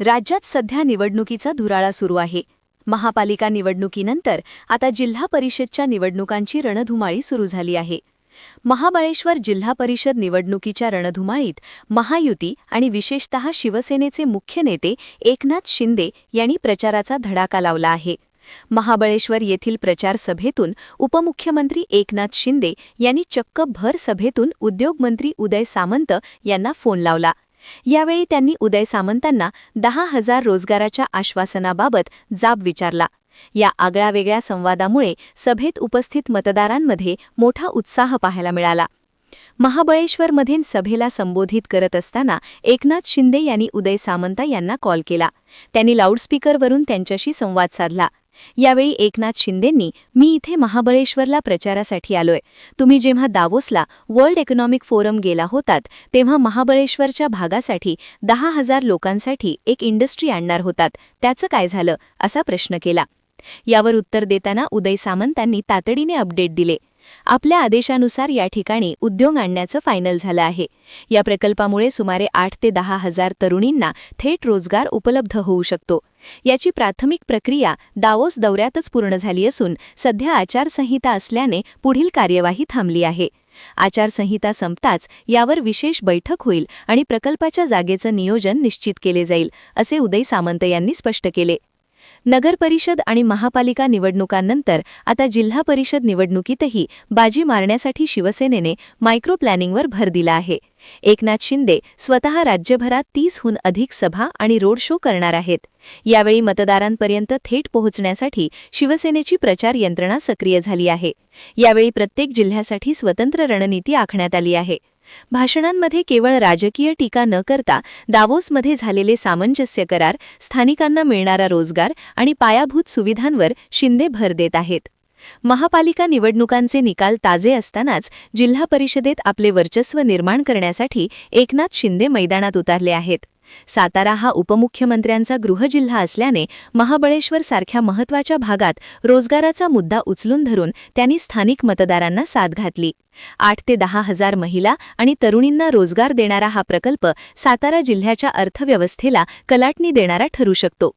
राज्यात सध्या निवडणुकीचा धुराळा सुरू आहे. महापालिका निवडणुकीनंतर आता जिल्हा परिषदच्या निवडणुकांची रणधुमाळी सुरू झाली आहे. महाबळेश्वर जिल्हा परिषद निवडणुकीच्या रणधुमाळीत महायुती आणि विशेषतः शिवसेनेचे मुख्य नेते एकनाथ शिंदे यांनी प्रचाराचा धडाका लावला आहे. महाबळेश्वर येथील प्रचार सभेतून उपमुख्यमंत्री एकनाथ शिंदे यांनी चक्क भर सभेतून उद्योगमंत्री उदय सामंत यांना फोन लावला. यावेळी त्यांनी उदय सामंतांना दहा हजार रोजगाराच्या आश्वासनाबाबत जाब विचारला. या आगळ्यावेगळ्या संवादामुळे सभेत उपस्थित मतदारांमध्ये मोठा उत्साह पाहायला मिळाला. महाबळेश्वरमधील सभेला संबोधित करत असताना एकनाथ शिंदे यांनी उदय सामंता यांना कॉल केला. त्यांनी लाऊडस्पीकरवरून त्यांच्याशी संवाद साधला. यावेळी एकनाथ शिंदेंनी मी इथे महाबळेश्वरला प्रचारासाठी आलोय. तुम्ही जेव्हा दावोसला वर्ल्ड इकॉनॉमिक फोरम गेला होतात तेव्हा महाबळेश्वरच्या भागासाठी दहा हजार लोकांसाठी एक इंडस्ट्री आणणार होतात. त्याचं काय झालं? असा प्रश्न केला. यावर उत्तर देताना उदय सामंतांनी तातडीने अपडेट दिले. आपल्या आदेशानुसार या ठिकाणी उद्योग आणण्याचं फायनल झालं आहे. या प्रकल्पामुळे सुमारे आठ ते दहा हजार तरुणींना थेट रोजगार उपलब्ध होऊ शकतो. याची प्राथमिक प्रक्रिया दावोस दौऱ्यातच पूर्ण झाली असून सध्या आचारसंहिता असल्याने पुढील कार्यवाही थांबली आहे. आचारसंहिता संपताच यावर विशेष बैठक होईल आणि प्रकल्पाच्या जागेचं नियोजन निश्चित केले जाईल असे उदय सामंत यांनी स्पष्ट केले. नगर परिषद आणि महापालिका निवडणुकांनंतर आता जिल्हा परिषद निवडणुकीतही बाजी मारण्यासाठी शिवसेनेने मायक्रो प्लॅनिंगवर भर दिला आहे. एकनाथ शिंदे स्वतः राज्यभरात तीसहून अधिक सभा आणि रोड शो करणार आहेत. यावेळी मतदारांपर्यंत थेट पोहोचण्यासाठी शिवसेनेची प्रचार यंत्रणा सक्रिय झाली आहे. यावेळी प्रत्येक जिल्ह्यासाठी स्वतंत्र रणनीती आखण्यात आली आहे. भाषणांमध्ये केवळ राजकीय टीका न करता दावोसमध्ये झालेले सामंजस्य करार स्थानिकांना मिळणारा रोजगार आणि पायाभूत सुविधांवर शिंदे भर देत आहेत. महापालिका निवडणुकांचे निकाल ताजे असतानाच जिल्हा परिषदेत आपले वर्चस्व निर्माण करण्यासाठी एकनाथ शिंदे मैदानात उतारले आहेत. सातारा हा उपमुख्यमंत्र्यांचा गृहजिल्हा असल्याने महाबळेश्वर सारख्या महत्त्वाच्या भागात रोजगाराचा मुद्दा उचलून धरून त्यांनी स्थानिक मतदारांना साथ घातली. आठ ते दहा हजार महिला आणि तरुणींना रोजगार देणारा हा प्रकल्प सातारा जिल्ह्याच्या अर्थव्यवस्थेला कलाटणी देणारा ठरू शकतो.